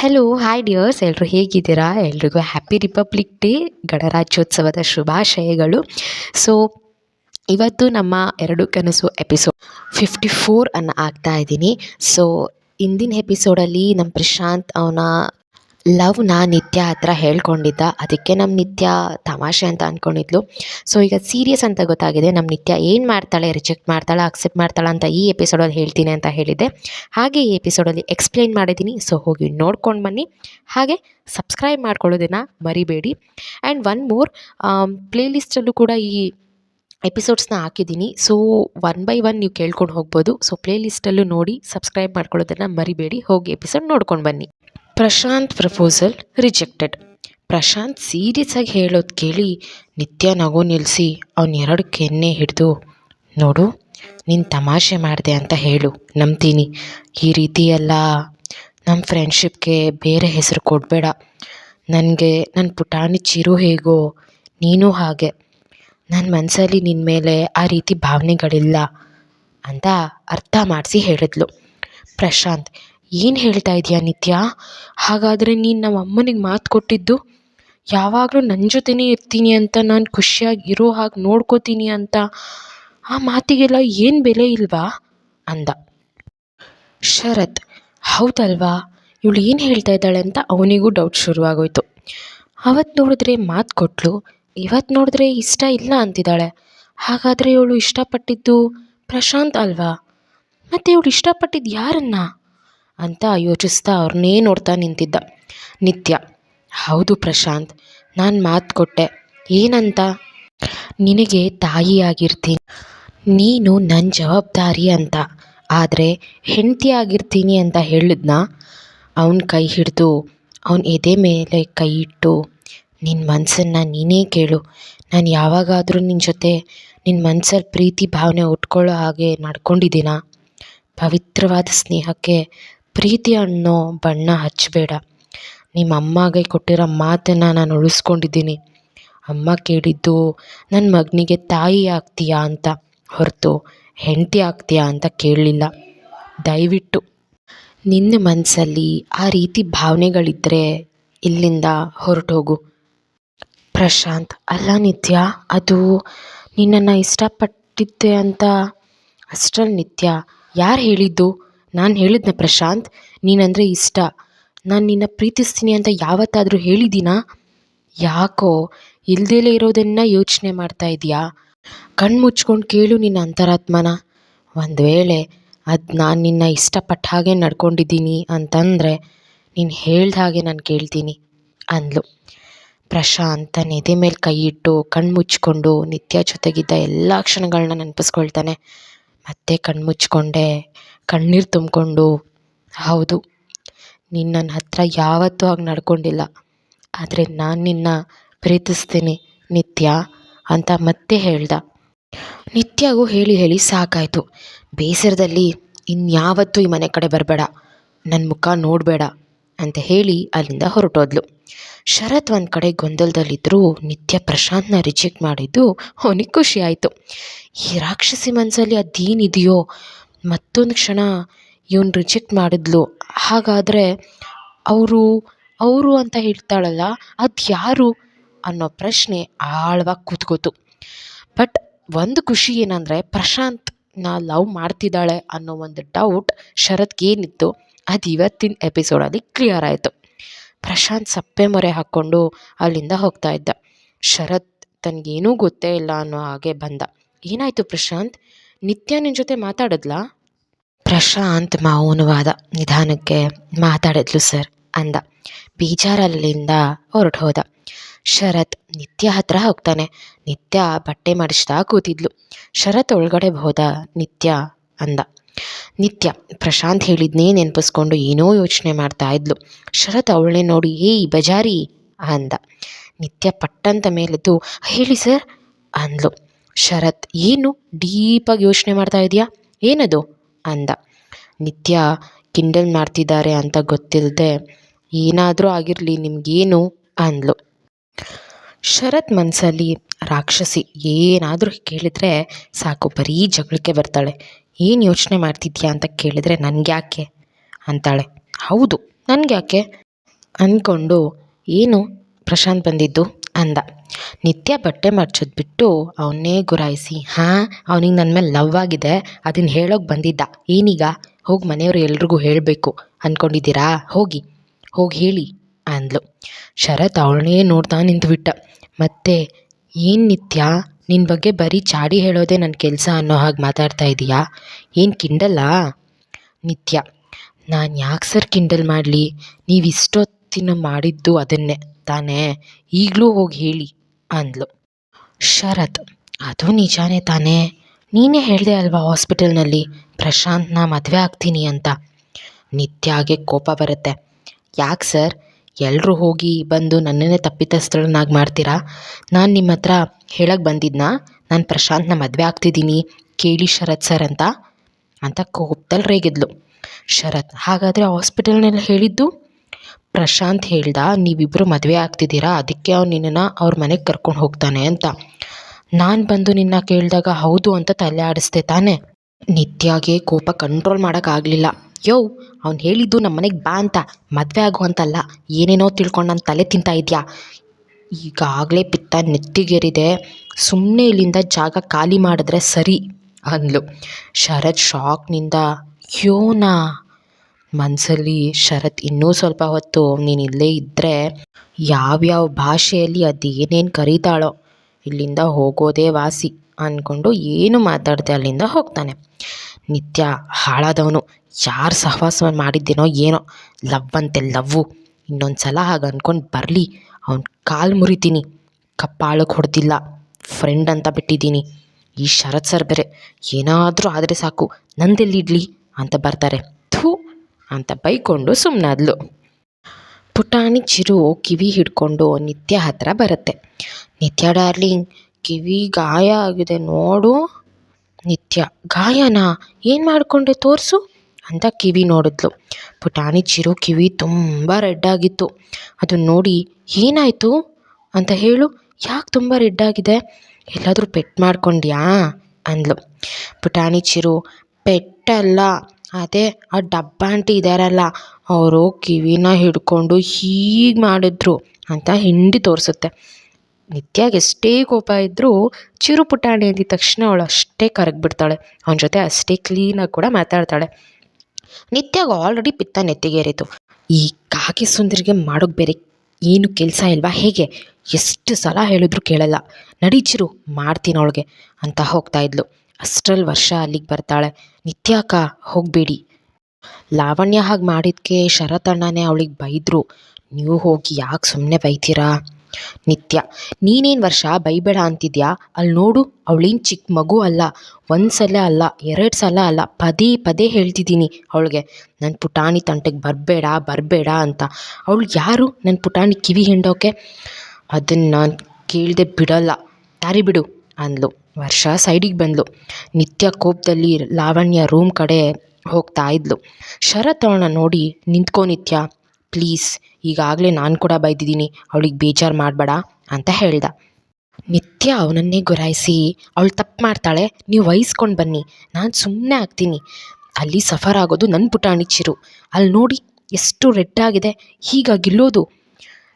Hello hi dears ಎಲ್ಲರೂ ಹೇಗಿದ್ದೀರಾ? ಎಲ್ರಿಗೂ ಹ್ಯಾಪಿ ರಿಪಬ್ಲಿಕ್ ಡೇ ಗಣರಾಜ್ಯೋತ್ಸವದ ಶುಭಾಶಯಗಳು. ಸೊ ಇವತ್ತು ನಮ್ಮ ಎರಡು ಕನಸು ಎಪಿಸೋಡ್ ಫಿಫ್ಟಿ ಫೋರ್ ಅನ್ನು ಆಗ್ತಾ ಇದ್ದೀನಿ. ಸೊ ಇಂದಿನ ಎಪಿಸೋಡಲ್ಲಿ ನಮ್ಮ ಪ್ರಶಾಂತ್ ಅವನ ಲವ್ನ ನಿತ್ಯ ಹತ್ರ ಹೇಳ್ಕೊಂಡಿದ್ದ. ಅದಕ್ಕೆ ನಮ್ಮ ನಿತ್ಯ ತಮಾಷೆ ಅಂತ ಅಂದ್ಕೊಂಡಿದ್ಲು ಸೊ ಈಗ ಸೀರಿಯಸ್ ಅಂತ ಗೊತ್ತಾಗಿದೆ. ನಮ್ಮ ನಿತ್ಯ ಏನು ಮಾಡ್ತಾಳೆ ರಿಜೆಕ್ಟ್ ಮಾಡ್ತಾಳೆ ಅಕ್ಸೆಪ್ಟ್ ಮಾಡ್ತಾಳೆ ಅಂತ ಈ ಎಪಿಸೋಡಲ್ಲಿ ಹೇಳ್ತೀನಿ ಅಂತ ಹೇಳಿದೆ ಹಾಗೆ ಈ ಎಪಿಸೋಡಲ್ಲಿ ಎಕ್ಸ್ಪ್ಲೈನ್ ಮಾಡಿದ್ದೀನಿ. ಸೊ ಹೋಗಿ ನೋಡ್ಕೊಂಡು ಬನ್ನಿ. ಹಾಗೆ ಸಬ್ಸ್ಕ್ರೈಬ್ ಮಾಡ್ಕೊಳ್ಳೋದನ್ನು ಮರಿಬೇಡಿ. ಆ್ಯಂಡ್ ಒನ್ ಮೋರ್ ಪ್ಲೇಲಿಸ್ಟಲ್ಲೂ ಕೂಡ ಈ ಎಪಿಸೋಡ್ಸ್ನ ಹಾಕಿದ್ದೀನಿ. ಸೊ ಒನ್ ಬೈ ಒನ್ ನೀವು ಕೇಳ್ಕೊಂಡು ಹೋಗ್ಬೋದು. ಸೊ ಪ್ಲೇಲಿಸ್ಟಲ್ಲೂ ನೋಡಿ ಸಬ್ಸ್ಕ್ರೈಬ್ ಮಾಡ್ಕೊಳ್ಳೋದನ್ನು ಮರಿಬೇಡಿ. ಹೋಗಿ ಎಪಿಸೋಡ್ ನೋಡ್ಕೊಂಡು ಬನ್ನಿ. Prashanth proposal rejected. Prashanth serious ಆಗಿ ಹೇಳೋದು ಕೇಳಿ ನಿತ್ಯ ನಗು ನಿಲ್ಲಿಸಿ ಅವನ ಎರಡು ಕೆನ್ನೆ ಹಿಡಿದು, ನೋಡು, ನೀನು ತಮಾಷೆ ಮಾಡಿದೆ ಅಂತ ಹೇಳು, ನಂಬ್ತೀನಿ. ಈ ರೀತಿ ಎಲ್ಲ ನಮ್ಮ ಫ್ರೆಂಡ್ಶಿಪ್ಗೆ ಬೇರೆ ಹೆಸರು ಕೊಡಬೇಡ. ನನಗೆ ನನ್ನ ಪುಟಾಣಿ ಚಿರು ಹೇಗೋ, ನೀನು ಹಾಗೆ. ನನ್ನ ಮನಸ್ಸಲ್ಲಿ ನಿನ್ನ ಮೇಲೆ ಆ ರೀತಿ ಭಾವನೆಗಳಿಲ್ಲ ಅಂತ ಅರ್ಥ ಮಾಡಿಸಿ ಹೇಳಿದ್ಲು. ಪ್ರಶಾಂತ್ ಏನು ಹೇಳ್ತಾ ಇದೀಯ ನಿತ್ಯ? ಹಾಗಾದರೆ ನೀನು ನಮ್ಮ ಅಮ್ಮನಿಗೆ ಮಾತು ಕೊಟ್ಟಿದ್ದು? ಯಾವಾಗಲೂ ನನ್ನ ಜೊತೆಯೇ ಇರ್ತೀನಿ ಅಂತ, ನಾನು ಖುಷಿಯಾಗಿ ಇರೋ ಹಾಗೆ ನೋಡ್ಕೋತೀನಿ ಅಂತ. ಆ ಮಾತಿಗೆಲ್ಲ ಏನು ಬೆಲೆ ಇಲ್ವಾ? ಅಂದ. ಶರತ್, ಹೌದಲ್ವಾ? ಇವಳು ಏನು ಹೇಳ್ತಾ ಇದ್ದಾಳೆ ಅಂತ ಅವನಿಗೂ ಡೌಟ್ ಶುರುವಾಗೋಯ್ತು. ಅವತ್ತು ನೋಡಿದ್ರೆ ಮಾತು ಕೊಟ್ಟಳು ಇವತ್ತು ನೋಡಿದ್ರೆ ಇಷ್ಟ ಇಲ್ಲ ಅಂತಿದ್ದಾಳೆ. ಹಾಗಾದರೆ ಇವಳು ಇಷ್ಟಪಟ್ಟಿದ್ದು ಪ್ರಶಾಂತ್ ಅಲ್ವಾ? ಮತ್ತು ಇವಳು ಇಷ್ಟಪಟ್ಟಿದ್ದು ಯಾರನ್ನ? ಅಂತ ಯೋಚಿಸ್ತಾ ಅವ್ರನ್ನೇ ನೋಡ್ತಾ ನಿಂತಿದ್ದ. ನಿತ್ಯ, ಹೌದು ಪ್ರಶಾಂತ್, ನಾನು ಮಾತು ಕೊಟ್ಟೆ. ಏನಂತ? ನಿನಗೆ ತಾಯಿಯಾಗಿರ್ತೀನಿ ನೀನು ನನ್ನ ಜವಾಬ್ದಾರಿ ಅಂತ. ಆದರೆ ಹೆಂಡತಿ ಆಗಿರ್ತೀನಿ ಅಂತ ಹೇಳಿದ್ನ? ಅವನ ಕೈ ಹಿಡಿದು, ಅವನ ಎದೆ ಮೇಲೆ ಕೈ ಇಟ್ಟು ನಿನ್ನ ಮನಸ್ಸನ್ನು ನೀನೇ ಕೇಳು. ನಾನು ಯಾವಾಗಾದರೂ ನಿನ್ನ ಜೊತೆ ನಿನ್ನ ಮನಸ್ಸಲ್ಲಿ ಪ್ರೀತಿ ಭಾವನೆ ಉಟ್ಕೊಳ್ಳೋ ಹಾಗೆ ನಡ್ಕೊಂಡಿದ್ದೀನ? ಪವಿತ್ರವಾದ ಸ್ನೇಹಕ್ಕೆ ಪ್ರೀತಿ ಅನ್ನೋ ಬಣ್ಣ ಹಚ್ಚಬೇಡ. ನಿಮ್ಮ ಅಮ್ಮಗೆ ಕೊಟ್ಟಿರೋ ಮಾತನ್ನು ನಾನು ಉಳಿಸ್ಕೊಂಡಿದ್ದೀನಿ. ಅಮ್ಮ ಕೇಳಿದ್ದು, ನನ್ನ ಮಗನಿಗೆ ತಾಯಿ ಆಗ್ತೀಯಾ ಅಂತ. ಹೊರತು ಹೆಂಡತಿ ಆಗ್ತೀಯಾ ಅಂತ ಕೇಳಲಿಲ್ಲ. ದಯವಿಟ್ಟು ನಿನ್ನ ಮನಸ್ಸಲ್ಲಿ ಆ ರೀತಿ ಭಾವನೆಗಳಿದ್ದರೆ ಇಲ್ಲಿಂದ ಹೊರಟೋಗು. ಪ್ರಶಾಂತ್, ಅಲ್ಲ ನಿತ್ಯ, ಅದು ನಿನ್ನನ್ನು ಇಷ್ಟಪಟ್ಟಿದ್ದೆ ಅಂತ ಅಷ್ಟ್ರಲ್ಲಿ ನಿತ್ಯ. ಯಾರು ಹೇಳಿದ್ದು? ನಾನು ಹೇಳಿದ್ನ ಪ್ರಶಾಂತ್, ನೀನಂದರೆ ಇಷ್ಟ. ನಾನು ನಿನ್ನ ಪ್ರೀತಿಸ್ತೀನಿ ಅಂತ ಯಾವತ್ತಾದರೂ ಹೇಳಿದ್ದೀನಾ ಯಾಕೋ, ಇಲ್ದೇಲೆ ಇರೋದನ್ನು ಯೋಚನೆ ಮಾಡ್ತಾ ಇದೆಯಾ? ಕಣ್ಣು ಮುಚ್ಕೊಂಡು ಕೇಳು ನಿನ್ನ ಅಂತರಾತ್ಮನ. ಒಂದು ವೇಳೆ ಅದು ನಾನು ನಿನ್ನ ಇಷ್ಟಪಟ್ಟ ಹಾಗೆ ನಡ್ಕೊಂಡಿದ್ದೀನಿ ಅಂತಂದರೆ ನೀನು ಹೇಳ್ದ ಹಾಗೆ ನಾನು ಕೇಳ್ತೀನಿ, ಅಂದ್ಲು. ಪ್ರಶಾಂತ್ ತನ್ನ ಎದೆ ಮೇಲೆ ಕೈ ಇಟ್ಟು ಕಣ್ಣು ಮುಚ್ಕೊಂಡು ನಿತ್ಯ ಜೊತೆಗಿದ್ದ ಎಲ್ಲ ಕ್ಷಣಗಳನ್ನ ನೆನಪಿಸ್ಕೊಳ್ತಾನೆ. ಮತ್ತೆ ಕಣ್ಣು ಮುಚ್ಕೊಂಡೆ ಕಣ್ಣೀರು ತುಂಬಿಕೊಂಡು, ಹೌದು ನೀನು ನನ್ನ ಹತ್ರ ಯಾವತ್ತೂ ಹಾಗೆ ನಡ್ಕೊಂಡಿಲ್ಲ. ಆದರೆ ನಾನು ನಿನ್ನ ಪ್ರೀತಿಸ್ತೀನಿ, ನಿತ್ಯ, ಅಂತ ಮತ್ತೆ ಹೇಳ್ದ. ನಿತ್ಯಗೂ ಹೇಳಿ ಹೇಳಿ ಸಾಕಾಯಿತು. ಬೇಸರದಲ್ಲಿ, ಇನ್ಯಾವತ್ತೂ ಈ ಮನೆ ಕಡೆ ಬರಬೇಡ ನನ್ನ ಮುಖ ನೋಡಬೇಡ, ಅಂತ ಹೇಳಿ ಅಲ್ಲಿಂದ ಹೊರಟೋದ್ಲು. ಶರತ್ ಒಂದು ಕಡೆ ಗೊಂದಲದಲ್ಲಿದ್ದರೂ ನಿತ್ಯ ಪ್ರಶಾಂತ್ನ ರಿಜೆಕ್ಟ್ ಮಾಡಿದ್ದು ಅವನಿಗೆ ಖುಷಿ ಆಯಿತು. ಈ ರಾಕ್ಷಸಿ ಮನಸ್ಸಲ್ಲಿ ಅದೇನಿದೆಯೋ ಮತ್ತೊಂದು ಕ್ಷಣ ಇವ್ನು ರಿಜೆಕ್ಟ್ ಮಾಡಿದ್ಲು. ಹಾಗಾದರೆ ಅವರು ಅವರು ಅಂತ ಹೇಳ್ತಾಳಲ್ಲ, ಅದು ಯಾರು ಅನ್ನೋ ಪ್ರಶ್ನೆ ಆಳವಾಗಿ ಕೂತ್ಕೋತು. ಬಟ್ ಒಂದು ಖುಷಿ ಏನಂದರೆ ಪ್ರಶಾಂತ್ನ ಲವ್ ಮಾಡ್ತಿದ್ದಾಳೆ ಅನ್ನೋ ಒಂದು ಡೌಟ್ ಶರತ್ಗೆ ಏನಿತ್ತು? ಅದು ಇವತ್ತಿನ ಎಪಿಸೋಡಲ್ಲಿ ಕ್ಲಿಯರ್ ಆಯಿತು. ಪ್ರಶಾಂತ್ ಸಪ್ಪೆ ಮೊರೆ ಹಾಕ್ಕೊಂಡು ಅಲ್ಲಿಂದ ಹೋಗ್ತಾ ಇದ್ದ. ಶರತ್ ತನಗೇನೂ ಗೊತ್ತೇ ಇಲ್ಲ ಅನ್ನೋ ಹಾಗೆ ಬಂದ. ಏನಾಯಿತು ಪ್ರಶಾಂತ್? ನಿತ್ಯ ನಿನ್ನ ಜೊತೆ ಮಾತಾಡಿದ್ಲಾ? ಪ್ರಶಾಂತ್ ಮೌನವಾದ ನಿಧಾನಕ್ಕೆ ಮಾತಾಡಿದ್ಲು ಸರ್ ಅಂದ. ಬೀಜಾರಲ್ಲಿಂದ ಹೊರಟು ಹೋದ. ಶರತ್ ನಿತ್ಯ ಹತ್ರ ಹೋಗ್ತಾನೆ. ನಿತ್ಯ ಬಟ್ಟೆ ಮಡಿಸ್ತಾ ಕೂತಿದ್ಲು. ಶರತ್ ಒಳಗಡೆ ಹೋದ ನಿತ್ಯ ಅಂದ. ನಿತ್ಯ, ಪ್ರಶಾಂತ್ ಹೇಳಿದ್ನೇ ನೆನಪಿಸ್ಕೊಂಡು ಏನೋ ಯೋಚನೆ ಮಾಡ್ತಾ ಇದ್ಲು. ಶರತ್ ಅವಳನ್ನೇ ನೋಡಿ, ಏಯ್, ಬಜಾರಿ ಅಂದ. ನಿತ್ಯ ಪಟ್ಟಂತ ಮೇಲೆದ್ದು, ಹೇಳಿ ಸರ್ ಅಂದ್ಲು. ಶರತ್, ಏನು ಡೀಪಾಗಿ ಯೋಚನೆ ಮಾಡ್ತಾ ಇದೆಯಾ? ಏನದು? ಅಂದ. ನಿತ್ಯ ಕಿಂಡಲ್ ಮಾಡ್ತಿದ್ದಾರೆ ಅಂತ ಗೊತ್ತಿಲ್ಲದೆ ಏನಾದರೂ ಆಗಿರಲಿ, ನಿಮಗೇನು? ಅಂದ್ಲು. ಶರತ್ ಮನಸ್ಸಲ್ಲಿ ರಾಕ್ಷಸಿ ಏನಾದರೂ ಕೇಳಿದರೆ ಸಾಕು, ಬರೀ ಜಗಳಕ್ಕೆ ಬರ್ತಾಳೆ. ಏನು ಯೋಚನೆ ಮಾಡ್ತಿದ್ಯಾ ಅಂತ ಕೇಳಿದರೆ ನನಗ್ಯಾಕೆ? ಅಂತಾಳೆ. ಹೌದು, ನನಗ್ಯಾಕೆ? ಅಂದ್ಕೊಂಡು, ಏನು ಪ್ರಶಾಂತ್ ಬಂದಿದ್ದು? ಅಂದ. ನಿತ್ಯ ಬಟ್ಟೆ ಮಡ್ಚೋದು ಬಿಟ್ಟು ಅವನ್ನೇ ಗುರಾಯಿಸಿ, ಹಾಂ, ಅವನಿಗೆ ನನ್ನ ಮೇಲೆ ಲವ್ ಆಗಿದೆ ಅದನ್ನು ಹೇಳೋಕೆ ಬಂದಿದ್ದ, ಏನೀಗ? ಹೋಗಿ ಮನೆಯವ್ರು ಎಲ್ರಿಗೂ ಹೇಳಬೇಕು ಅಂದ್ಕೊಂಡಿದ್ದೀರಾ ಹೋಗಿ ಹೋಗಿ ಹೇಳಿ, ಅಂದ್ಲು. ಶರತ್ ಅವಳನ್ನೇ ನೋಡ್ತಾ ನಿಂತುಬಿಟ್ಟ. ಮತ್ತೆ, ಏನು ನಿತ್ಯ? ನಿನ್ನ ಬಗ್ಗೆ ಬರೀ ಚಾಡಿ ಹೇಳೋದೇ ನನ್ನ ಕೆಲಸ ಅನ್ನೋ ಹಾಗೆ ಮಾತಾಡ್ತಾ ಇದೀಯಾ? ಏನು ಕಿಂಡಲ್ಲ ನಿತ್ಯ, ನಾನು ಯಾಕೆ ಸರ್ ಕಿಂಡಲ್ ಮಾಡಲಿ? ನೀವು ಇಷ್ಟೊತ್ತಿನ ಮಾಡಿದ್ದು ಅದನ್ನೇ. ತಾನೇ? ಈಗಲೂ ಹೋಗಿ ಹೇಳಿ ಅಂದ್ಲು. ಶರತ್, ಅದು ನಿಜಾನೇ ತಾನೇ? ನೀನೇ ಹೇಳಿದೆ ಅಲ್ವಾ ಹಾಸ್ಪಿಟಲ್ನಲ್ಲಿ ಪ್ರಶಾಂತ್ನ ಮದುವೆ ಆಗ್ತೀನಿ ಅಂತ? ನಿತ್ಯಾಗೆ ಕೋಪ ಬರುತ್ತೆ. ಯಾಕೆ ಸರ್? ಎಲ್ಲರೂ ಹೋಗಿ ಬಂದು ನನ್ನನ್ನೇ ತಪ್ಪಿತಸ್ಥಳನ್ನಾಗಿ ಮಾಡ್ತೀರಾ? ನಾನು ನಿಮ್ಮ ಹತ್ರ ಹೇಳಕ್ಕೆ ಬಂದಿದ್ನಾ? ನಾನು ಪ್ರಶಾಂತ್ನ ಮದುವೆ ಆಗ್ತಿದ್ದೀನಿ, ಕೇಳಿ ಶರತ್ ಸರ್ ಅಂತ? ಅಂತ ಕೋಪದಲ್ಲಿ ರೇಗಿದ್ಲು. ಶರತ್, ಹಾಗಾದರೆ ಹಾಸ್ಪಿಟಲ್ನೆಲ್ಲ ಹೇಳಿದ್ದು? ಪ್ರಶಾಂತ್ ಹೇಳ್ದ ನೀವಿಬ್ಬರು ಮದುವೆ ಆಗ್ತಿದ್ದೀರಾ? ಅದಕ್ಕೆ ಅವ್ನು ನಿನ್ನನ್ನು ಅವ್ರ ಮನೆಗೆ ಕರ್ಕೊಂಡು ಹೋಗ್ತಾನೆ ಅಂತ. ನಾನು ಬಂದು ನಿನ್ನ ಕೇಳಿದಾಗ, ಹೌದು ಅಂತ ತಲೆ ಆಡಿಸ್ದೆ ತಾನೆ. ನಿತ್ಯಾಗೆ ಕೋಪ ಕಂಟ್ರೋಲ್ ಮಾಡೋಕ್ಕಾಗಲಿಲ್ಲ ಯೋ, ಅವ್ನು ಹೇಳಿದ್ದು ನಮ್ಮ ಮನೆಗೆ ಬಾ ಅಂತ, ಮದುವೆ ಆಗು ಅಂತಲ್ಲ, ಏನೇನೋ ತಿಳ್ಕೊಂಡು ನನ್ನ ತಲೆ ತಿಂತಾ ಇದೆಯಾ? ಈಗಾಗಲೇ ಪಿತ್ತ ನೆತ್ತಿಗೇರಿದೆ. ಸುಮ್ಮನೆ ಇಲ್ಲಿಂದ ಜಾಗ ಖಾಲಿ ಮಾಡಿದ್ರೆ ಸರಿ ಅಂದ್ಲು. ಶರತ್ ಶಾಕ್ನಿಂದ ಯೋನಾ ಮನಸ್ಸಲ್ಲಿ ಶರತ್ ಇನ್ನೂ ಸ್ವಲ್ಪ ಹೊತ್ತು ನೀನು ಇಲ್ಲೇ ಇದ್ದರೆ ಯಾವ್ಯಾವ ಭಾಷೆಯಲ್ಲಿ ಅದೇನೇನು ಕರೀತಾಳೋ ಇಲ್ಲಿಂದ ಹೋಗೋದೇ ವಾಸಿ ಅಂದ್ಕೊಂಡು ಏನು ಮಾತಾಡದೆ ಅಲ್ಲಿಂದ ಹೋಗ್ತಾನೆ. ನಿತ್ಯ ಹಾಳಾದವನು, ಯಾರು ಸಹವಾಸ ಮಾಡಿದ್ದೇನೋ ಏನೋ, ಲವ್ ಅಂತೆ ಲವ್ವು. ಇನ್ನೊಂದು ಸಲ ಹಾಗೆ ಅಂದ್ಕೊಂಡು ಬರಲಿ, ಅವ್ನ ಕಾಲು ಮುರಿತೀನಿ. ಕಪ್ಪಾಳಕ್ಕೆ ಹೊಡೆದಿಲ್ಲ ಫ್ರೆಂಡ್ ಅಂತ ಬಿಟ್ಟಿದ್ದೀನಿ. ಈ ಶರತ್ ಸರ್ ಬೇರೆ, ಏನಾದರೂ ಆದರೆ ಸಾಕು, ನಂದೆಲ್ಲಿಡಲಿ? ಅಂತ ಬರ್ತಾರೆ. ಅಂತ ಬೈಕೊಂಡು ಸುಮ್ಮನಾದ್ಲು ಪುಟಾಣಿ ಚಿರು ಕಿವಿ ಹಿಡ್ಕೊಂಡು ನಿತ್ಯ ಹತ್ರ ಬರುತ್ತೆ. ನಿತ್ಯ ಡಾರ್ಲಿಂಗ್, ಕಿವಿ ಗಾಯ ಆಗಿದೆ ನೋಡು. ನಿತ್ಯ, ಗಾಯನಾ? ಏನು ಮಾಡಿಕೊಂಡೆ ತೋರಿಸು? ಅಂತ ಕಿವಿ ನೋಡಿದ್ಲು. ಪುಟಾಣಿ ಚಿರು ಕಿವಿ ತುಂಬ ರೆಡ್ ಆಗಿತ್ತು. ಅದನ್ನು ನೋಡಿ, ಏನಾಯಿತು? ಅಂತ ಹೇಳು, ಯಾಕೆ ತುಂಬ ರೆಡ್ ಆಗಿದೆ? ಎಲ್ಲಾದರೂ ಪೆಟ್ಟು ಮಾಡ್ಕೊಂಡ್ಯಾ? ಅಂದ್ಲು. ಪುಟಾಣಿ ಚಿರು, ಪೆಟ್ಟಲ್ಲ. ಅದೇ ಆ ಡಬ್ಬ ಆಂಟಿ ಇದ್ದಾರಲ್ಲ ಅವರು ಕಿವಿನ ಹಿಡ್ಕೊಂಡು ಹೀಗೆ ಮಾಡಿದ್ರು ಅಂತ ಹಿಂಡಿ ತೋರಿಸುತ್ತೆ. ನಿತ್ಯಾಗೆ ಎಷ್ಟೇ ಕೋಪ ಇದ್ದರೂ ಚಿರು ಪುಟಾಣಿ ಅಂದಿದ ತಕ್ಷಣ ಅವಳು ಅಷ್ಟೇ ಕರಗಿಬಿಡ್ತಾಳೆ. ಅವನ ಜೊತೆ ಅಷ್ಟೇ ಕ್ಲೀನಾಗಿ ಕೂಡ ಮಾತಾಡ್ತಾಳೆ. ನಿತ್ಯಾಗ ಆಲ್ರೆಡಿ ಪಿತ್ತ ನೆತ್ತಿಗೇರಿತು ಈ ಕಾಕಿ ಸುಂದರಿಗೆ ಮಾಡೋಕ್ಕೆ ಬೇರೆ ಏನು ಕೆಲಸ ಇಲ್ವಾ? ಹೇಗೆ? ಎಷ್ಟು ಸಲ ಹೇಳಿದ್ರು ಕೇಳಲ್ಲ. ನಡಿ ಚಿರು, ಮಾಡ್ತೀನಿ ಅವಳಿಗೆ ಅಂತ ಹೋಗ್ತಾ ಇದ್ಲು. ಅಷ್ಟರಲ್ಲಿ ವರ್ಷ ಅಲ್ಲಿಗೆ ಬರ್ತಾಳೆ. ನಿತ್ಯಾಕ, ಹೋಗಬೇಡಿ. ಲಾವಣ್ಯ ಹಾಗೆ ಮಾಡಿದ್ಕೆ ಶರತ್ ಅಣ್ಣನೇ ಅವಳಿಗೆ ಬೈದರು. ನೀವು ಹೋಗಿ ಯಾಕೆ ಸುಮ್ಮನೆ ಬೈತೀರಾ? ನಿತ್ಯ, ನೀನೇನು ವರ್ಷ ಬೈಬೇಡ ಅಂತಿದ್ಯಾ? ಅಲ್ಲಿ ನೋಡು, ಅವಳೇನು ಚಿಕ್ಕ ಮಗು ಅಲ್ಲ. ಒಂದು ಸಲ ಅಲ್ಲ, ಎರಡು ಸಲ ಅಲ್ಲ. ಪದೇ ಪದೇ ಹೇಳ್ತಿದ್ದೀನಿ ಅವಳಿಗೆ. ನನ್ನ ಪುಟಾಣಿ ತಂಟೆಗೆ ಬರಬೇಡ ಬರಬೇಡ ಅಂತ. ಅವಳು ಯಾರು? ನನ್ನ ಪುಟಾಣಿ ಕಿವಿ ಹಿಂಡೋಕೆ? ಅದನ್ನು ನಾನು ಕೇಳದೆ ಬಿಡಲ್ಲ. ದಾರಿ ಬಿಡು? ಅಂದ್ಲು. ವರ್ಷ ಸೈಡಿಗೆ ಬಂದಳು ನಿತ್ಯ ಕೋಪದಲ್ಲಿ ಲಾವಣ್ಯ ರೂಮ್ ಕಡೆ ಹೋಗ್ತಾ ಇದ್ಲು. ಶರತ್ ಅವಳನ್ನ ನೋಡಿ, ನಿಂತ್ಕೋ ನಿತ್ಯ ಪ್ಲೀಸ್ ಈಗಾಗಲೇ ನಾನು ಕೂಡ ಬೈದಿದ್ದೀನಿ. ಅವಳಿಗೆ ಬೇಜಾರು ಮಾಡಬೇಡ, ಅಂತ ಹೇಳ್ದ. ನಿತ್ಯ ಅವನನ್ನೇ ಗುರಾಯಿಸಿ, ಅವಳು ತಪ್ಪು ಮಾಡ್ತಾಳೆ, ನೀವು ವಹಿಸ್ಕೊಂಡು ಬನ್ನಿ. ನಾನು ಸುಮ್ಮನೆ ಆಗ್ತೀನಿ. ಅಲ್ಲಿ ಸಫರ್ ಆಗೋದು ನನ್ನ ಪುಟಾಣಿ ಚಿರು. ಅಲ್ಲಿ ನೋಡಿ ಎಷ್ಟು ರೆಡ್ ಆಗಿದೆ ಹೀಗಾಗಿಲ್ಲೋದು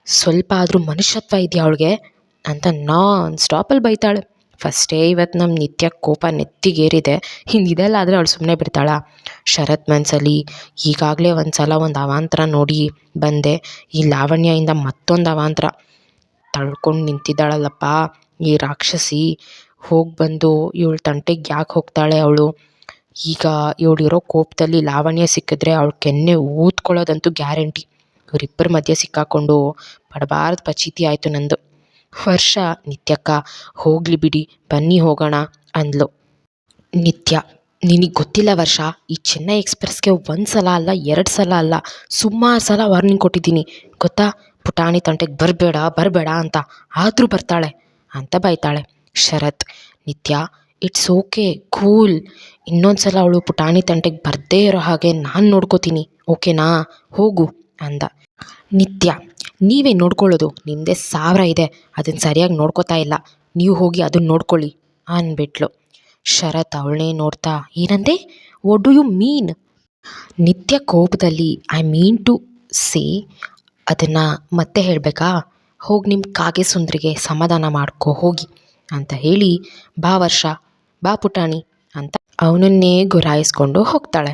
ಸ್ವಲ್ಪ ಆದರೂ ಮನುಷ್ಯತ್ವ ಇದೆಯಾ ಅವಳಿಗೆ? ಅಂತ ನಾನ್ ಸ್ಟಾಪಲ್ಲಿ ಬೈತಾಳೆ. ಫಸ್ಟೇ ಇವತ್ತು ನಮ್ಮ ನಿತ್ಯ ಕೋಪ ನೆತ್ತಿಗೇರಿದೆ. ಹಿಂಗೆ ಇದೆಲ್ಲ ಆದರೆ ಅವಳು ಸುಮ್ಮನೆ ಬಿಡ್ತಾಳಾ. ಶರತ್ ಮನಸ್ಸಲ್ಲಿ ಈಗಾಗಲೇ ಒಂದು ಸಲ ಒಂದು ಅವಾಂತರ ನೋಡಿ ಬಂದೆ. ಈ ಲಾವಣ್ಯಯಿಂದ ಮತ್ತೊಂದು ಅವಾಂತರ. ತಳ್ಕೊಂಡು ನಿಂತಿದ್ದಾಳಲ್ಲಪ್ಪ, ಈ ರಾಕ್ಷಸಿ. ಹೋಗಿ ಬಂದು ಇವಳು ತಂಟೆಗೆ ಯಾಕೆ ಹೋಗ್ತಾಳೆ ಅವಳು? ಈಗ ಇವಳಿರೋ ಕೋಪದಲ್ಲಿ ಲಾವಣ್ಯ ಸಿಕ್ಕಿದ್ರೆ ಅವಳು ಕೆನ್ನೆ ಊದ್ಕೊಳ್ಳೋದಂತೂ ಗ್ಯಾರಂಟಿ. ಇವರಿಬ್ಬರ ಮಧ್ಯೆ ಸಿಕ್ಕಾಕೊಂಡು, ಪಡಬಾರ್ದು ಪಚೀತಿ ಆಯಿತು ನಂದು. ವರ್ಷ ನಿತ್ಯಕ್ಕ, ಹೋಗಲಿ ಬಿಡಿ, ಬನ್ನಿ ಹೋಗೋಣ ಅಂದ್ಲು. ನಿತ್ಯ, ನಿನಗೆ ಗೊತ್ತಿಲ್ಲ ವರ್ಷ, ಈ ಚೆನ್ನೈ ಎಕ್ಸ್ಪ್ರೆಸ್ಗೆ ಒಂದು ಸಲ ಅಲ್ಲ, ಎರಡು ಸಲ ಅಲ್ಲ, ಸುಮಾರು ಸಲ ವಾರ್ನಿಂಗ್ ಕೊಟ್ಟಿದ್ದೀನಿ. ಗೊತ್ತಾ? ಪುಟಾಣಿ ತಂಟೆಗೆ ಬರಬೇಡ ಬರಬೇಡ ಅಂತ ಆದರೂ ಬರ್ತಾಳೆ ಅಂತ ಬೈತಾಳೆ. ಶರತ್, ನಿತ್ಯ, ಇಟ್ಸ್ ಓಕೆ, ಕೂಲ್. ಇನ್ನೊಂದು ಸಲ ಅವಳು ಪುಟಾಣಿ ತಂಟೆಗೆ ಬರದೇ ಇರೋ ಹಾಗೆ ನಾನು ನೋಡ್ಕೋತೀನಿ, ಓಕೆನಾ? ಹೋಗು, ಅಂದ. ನಿತ್ಯ ನೀವೇ ನೋಡ್ಕೊಳ್ಳೋದು ನಿಮ್ಮದೇ ಸಾವಿರ ಇದೆ, ಅದನ್ನು ಸರಿಯಾಗಿ ನೋಡ್ಕೋತಾ ಇಲ್ಲ. ನೀವು ಹೋಗಿ ಅದನ್ನು ನೋಡ್ಕೊಳ್ಳಿ ಅಂದ್ಬಿಟ್ಲು. ಶರತ್ ಅವಳನ್ನೇ ನೋಡ್ತಾ, ಏನಂದೆ? ವಾಟ್ ಡು ಯು ಮೀನ್ ನಿತ್ಯ ಕೋಪದಲ್ಲಿ ಐ ಮೀನ್ ಟು ಸೇ ಅದನ್ನು ಮತ್ತೆ ಹೇಳಬೇಕಾ? ಹೋಗಿ ನಿಮ್ಮ ಕಾಗೆ ಸುಂದರಿಗೆ ಸಮಾಧಾನ ಮಾಡ್ಕೊ, ಹೋಗಿ ಅಂತ ಹೇಳಿ, ಬಾ ವರ್ಷ, ಬಾ ಪುಟಾಣಿ ಅಂತ ಅವನನ್ನೇ ಗುರಾಯಿಸ್ಕೊಂಡು ಹೋಗ್ತಾಳೆ.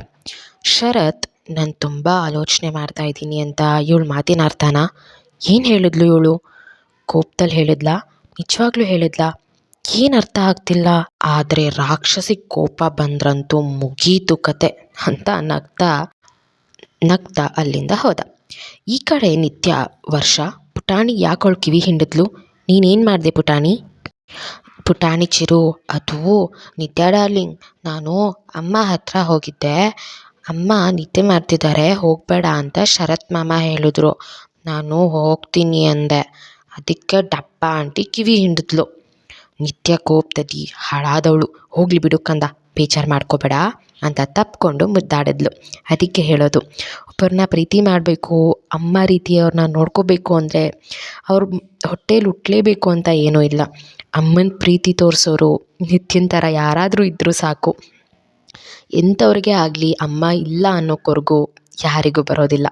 ಶರತ್ ನಾನು ತುಂಬ ಆಲೋಚನೆ ಮಾಡ್ತಾ ಇದ್ದೀನಿ ಅಂತ ಇವಳು ಮಾತಿನ ಅರ್ಥನ? ಏನು ಹೇಳಿದ್ಲು ಇವಳು? ಕೋಪದಲ್ಲಿ ಹೇಳಿದ್ಲಾ? ನಿಜವಾಗ್ಲೂ ಹೇಳಿದ್ಲಾ? ಏನು ಅರ್ಥ ಆಗ್ತಿಲ್ಲ. ಆದರೆ ರಾಕ್ಷಸಿಗೆ ಕೋಪ ಬಂದ್ರಂತೂ ಮುಗೀತು ಕತೆ ಅಂತ ನಗ್ತಾ ನಗ್ತಾ ಅಲ್ಲಿಂದ ಹೋದ. ಈ ಕಡೆ ನಿತ್ಯ, ವರ್ಷ, ಪುಟಾಣಿ ಯಾಕೆ ಅವಳು ಕಿವಿ ಹಿಂಡಿದ್ಲು? ನೀನೇನು ಮಾಡಿದೆ ಪುಟಾಣಿ? ಪುಟಾಣಿ ಚಿರು, ಅದು ನಿತ್ಯ ಡಾರ್ಲಿಂಗ್ ನಾನು ಅಮ್ಮ ಹತ್ರ ಹೋಗಿದ್ದೆ. ಅಮ್ಮ ನಿದ್ದೆ ಮಾಡ್ತಿದ್ದಾರೆ ಹೋಗಬೇಡ ಅಂತ ಶರತ್ ಮಾಮ ಹೇಳಿದ್ರು. ನಾನು ಹೋಗ್ತೀನಿ ಅಂದೆ. ಅದಕ್ಕೆ ಡಪ್ಪ ಆಂಟಿ ಕಿವಿ ಹಿಂಡಿದ್ಲು. ನಿತ್ಯ ಕೋಪದಲ್ಲಿ ಹಾಳಾದವಳು. ಹೋಗ್ಲಿ ಬಿಡು ಕಂದ, ಬೇಜಾರು ಮಾಡ್ಕೋಬೇಡ ಅಂತ ತಪ್ಪಿಕೊಂಡು ಮುದ್ದಾಡಿದ್ಲು. ಅದಕ್ಕೆ ಹೇಳೋದು, ಒಬ್ಬರನ್ನ ಪ್ರೀತಿ ಮಾಡಬೇಕು, ಅಮ್ಮ ರೀತಿ ಅವ್ರನ್ನ ನೋಡ್ಕೋಬೇಕು ಅಂದರೆ ಅವ್ರ ಹೊಟ್ಟೇಲಿ ಹುಟ್ಟಲೇಬೇಕು ಅಂತ ಏನೂ ಇಲ್ಲ. ಅಮ್ಮನ ಪ್ರೀತಿ ತೋರಿಸೋರು ನಿತ್ಯನ ಥರ ಯಾರಾದರೂ ಇದ್ದರೂ ಸಾಕು. ಎಂಥವ್ರಿಗೆ ಆಗಲಿ ಅಮ್ಮ ಇಲ್ಲ ಅನ್ನೋ ಕೊರಗು ಯಾರಿಗೂ ಬರೋದಿಲ್ಲ.